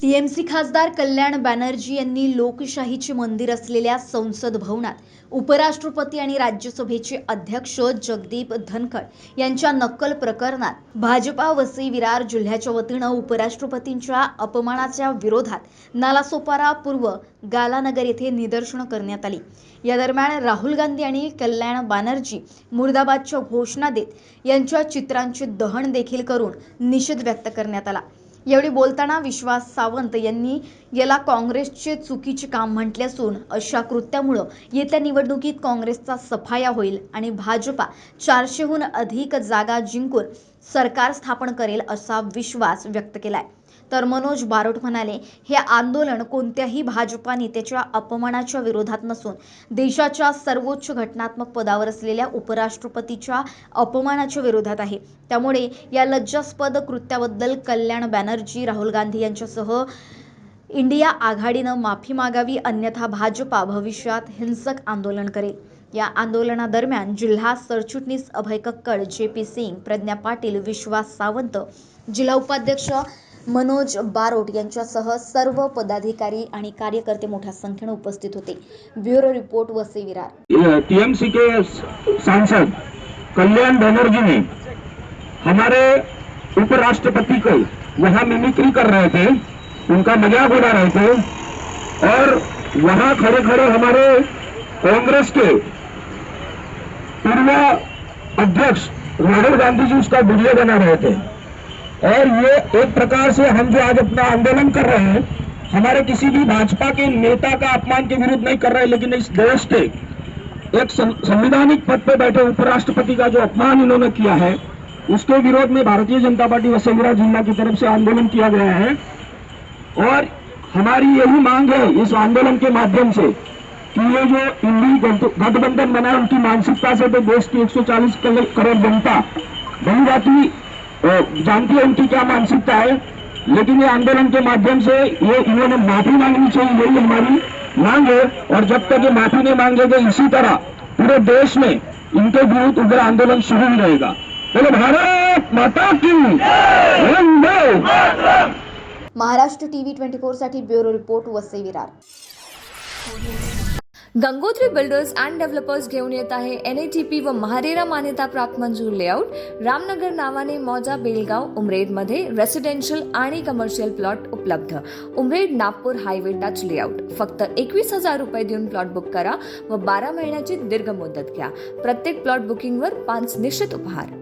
TMC खासदार कल्याण बॅनर्जी यांनी लोकशाहीचे मंदिर असलेल्या संसद भवनात उपराष्ट्रपती आणि राज्यसभेचे अध्यक्ष जगदीप धनखड यांच्या नक्कल प्रकरणात भाजपा वसई विरार जिल्ह्याच्या वतीनं उपराष्ट्रपतींच्या अपमानाच्या विरोधात नालासोपारा पूर्व गालानगर येथे निदर्शनं करण्यात आली. या दरम्यान राहुल गांधी आणि कल्याण बॅनर्जी मुर्दाबादच्या घोषणा देत यांच्या चित्रांचे दहन देखील करून निषेध व्यक्त करण्यात आला. यावेळी बोलताना विश्वास सावंत यांनी याला काँग्रेसचे चुकीचे काम म्हटले असून अशा कृत्यामुळं येत्या निवडणुकीत काँग्रेसचा सफाया होईल आणि भाजपा चारशेहून अधिक जागा जिंकून सरकार स्थापन करेल असा विश्वास व्यक्त केलाय. तर मनोज बारोट म्हणाले हे आंदोलन कोणत्याही भाजपा नेत्याच्या अपमानाच्या विरोधात नसून देशाच्या सर्वोच्च घटनात्मक पदावर असलेल्या उपराष्ट्रपतीच्या अपमानाच्या विरोधात आहे. त्यामुळे या लज्जास्पद कृत्याबद्दल कल्याण बॅनर्जी राहुल गांधी यांच्यासह इंडिया आघाडीनं माफी मागावी अन्यथा भाजपा भविष्यात हिंसक आंदोलन करेल. या आंदोलनादरम्यान जिल्हा सरचिटणीस अभय कक्कड जे पी सिंग प्रज्ञा पाटील विश्वास सावंत जिल्हा उपाध्यक्ष मनोज बारोट यांच्यासह सर्व पदाधिकारी आणि कार्यकर्ते मोठ्या संख्येने उपस्थित होते. ब्युरो रिपोर्ट वसे विरार. टीएमसी के सांसद कल्याण बनर्जी ने हमारे उपराष्ट्रपति को वहाँ मिमिक्री कर रहे थे उनका मजाक उड़ा रहे थे और वहाँ खड़े खड़े हमारे कांग्रेस के पूर्व अध्यक्ष राहुल गांधी जी उसका वीडियो बना रहे थे। और ये एक प्रकार से हम जो आज अपना आंदोलन कर रहे हैं हमारे किसी भी भाजपा के नेता का अपमान के विरुद्ध नहीं कर रहे लेकिन इस देश के एक संवैधानिक पद पर बैठे उपराष्ट्रपति का जो अपमान इन्होंने किया है उसके विरोध में भारतीय जनता पार्टी वसुंधरा जिला की तरफ़ से आंदोलन किया गया है। और हमारी यही मांग है इस आंदोलन के माध्यम से कि ये जो इंडी गठबंधन बना उनकी मानसिकता से तो देश की 140 कल- करोड़ जनता अ, जानती है उनकी क्या मानसिकता है? लेकिन ये आंदोलन के माध्यम से ये इन्होंने माफ़ी मांगनी चाहिए, यही हमारी मांग है। और जब तक ये माफ़ी नहीं मांगेंगे, इसी तरह पूरे देश में इनके विरुद्ध उग्र आंदोलन शुरू ही रहेगा। बोले, भारत माता की महाराष्ट्र टीव्ही ट्वेंटी साठी bureau report, Vasai Virar. Gangotri builders and developers घेऊन येत आहे एन ए टी पी व महारेरा मान्यता प्राप्त मंजूर लेआउट रामनगर नावाने मौजा बेलगाव उमरेडमध्ये रेसिडेन्शियल आणि कमर्शियल प्लॉट उपलब्ध. Umred Nagpur highway touch layout फक्त एकवीस हजार रुपये देऊन प्लॉट बुक करा व बारा महिन्याची दीर्घ मुदत घ्या. प्रत्येक प्लॉट बुकिंगवर पाच निश्चित उपहार.